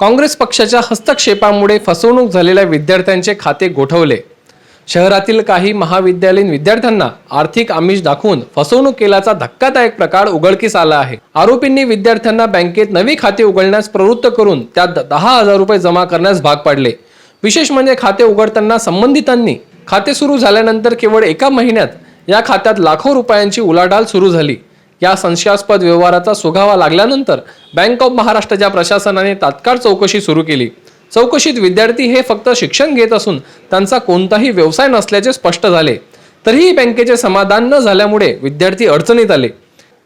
काँग्रेस पक्षाच्या हस्तक्षेपामुळे फसवणूक झालेल्या विद्यार्थ्यांचे खाते गोठवले. शहरातील काही महाविद्यालयीन विद्यार्थ्यांना आर्थिक आमिष दाखवून फसवणूक केल्याचा धक्कादायक प्रकार उघडकीस आला आहे. आरोपींनी विद्यार्थ्यांना बँकेत नवी खाते उघडण्यास प्रवृत्त करून त्यात दहा हजार रुपये जमा करण्यास भाग पाडले. विशेष म्हणजे खाते उघडताना संबंधितांनी खाते सुरू झाल्यानंतर केवळ एका महिन्यात या खात्यात लाखो रुपयांची उलाढाल सुरू झाली. या संशयास्पद व्यवहाराचा सुगावा लागल्यानंतर बँक ऑफ महाराष्ट्राच्या प्रशासनाने तात्काळ चौकशी सुरू केली. चौकशीत विद्यार्थी हे फक्त शिक्षण घेत असून त्यांचा कोणताही व्यवसाय नसल्याचे स्पष्ट झाले. तरीही बँकेचे समाधान न झाल्यामुळे विद्यार्थी अडचणीत आले.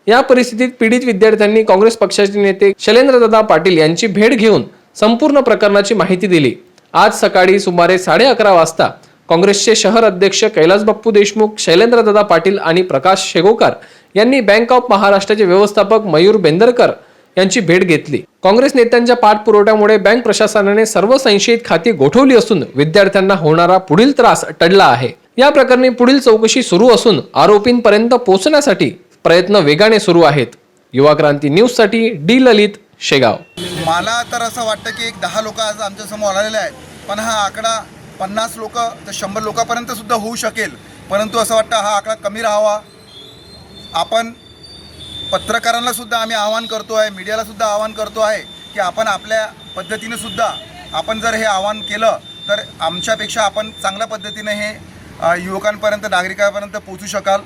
या परिस्थितीत पीडित विद्यार्थ्यांनी काँग्रेस पक्षाचे नेते शैलेंद्रदादा पाटील यांची भेट घेऊन संपूर्ण प्रकरणाची माहिती दिली. आज सकाळी सुमारे साडे अकरा वाजता काँग्रेसचे शहर अध्यक्ष कैलास बाप्पू देशमुख शैलेंद्रदादा पाटील आणि प्रकाश शेगोकर यांनी बँक ऑफ महाराष्ट्राचे व्यवस्थापक मयूर बेंदरकर यांची भेट घेतली. काँग्रेस नेत्यांच्या पाठपुरवठ्यामुळे बँक प्रशासनाने सर्व संशयित खाती गोठवली असून विद्यार्थ्यांना होणारा पुढील त्रास टळला आहे. या प्रकरणी पुढील चौकशी सुरू असून आरोपींपर्यंत पोहोचण्यासाठी प्रयत्न वेगाने सुरू आहेत. युवा क्रांती न्यूजसाठी डी ललित शेगाव. मला तर असं वाटतं की एक दहा लोक आज आमच्यासमोर आलेले आहेत पण हा आकडा पन्नास लोक तर शंभर लोकांपर्यंत सुद्धा होऊ शकेल. परंतु असं वाटतं हा आकडा कमी राहावा. आपण पत्रकारांना सुद्धा आम्ही आवाहन करतो आहे मीडियाला सुद्धा आवाहन करतो आहे की आपण आपल्या पद्धतीने सुद्धा आपण जर हे आवाहन केलं तर आमच्यापेक्षा आपण चांगल्या पद्धतीने हे युवकांपर्यंत नागरिकांपर्यंत पोचू शकाल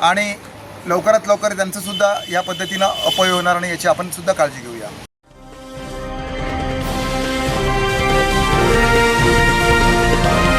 आणि लवकरात लवकर त्यांचंसुद्धा या पद्धतीनं अपय होणार नाही याची आपण सुद्धा काळजी घेऊया.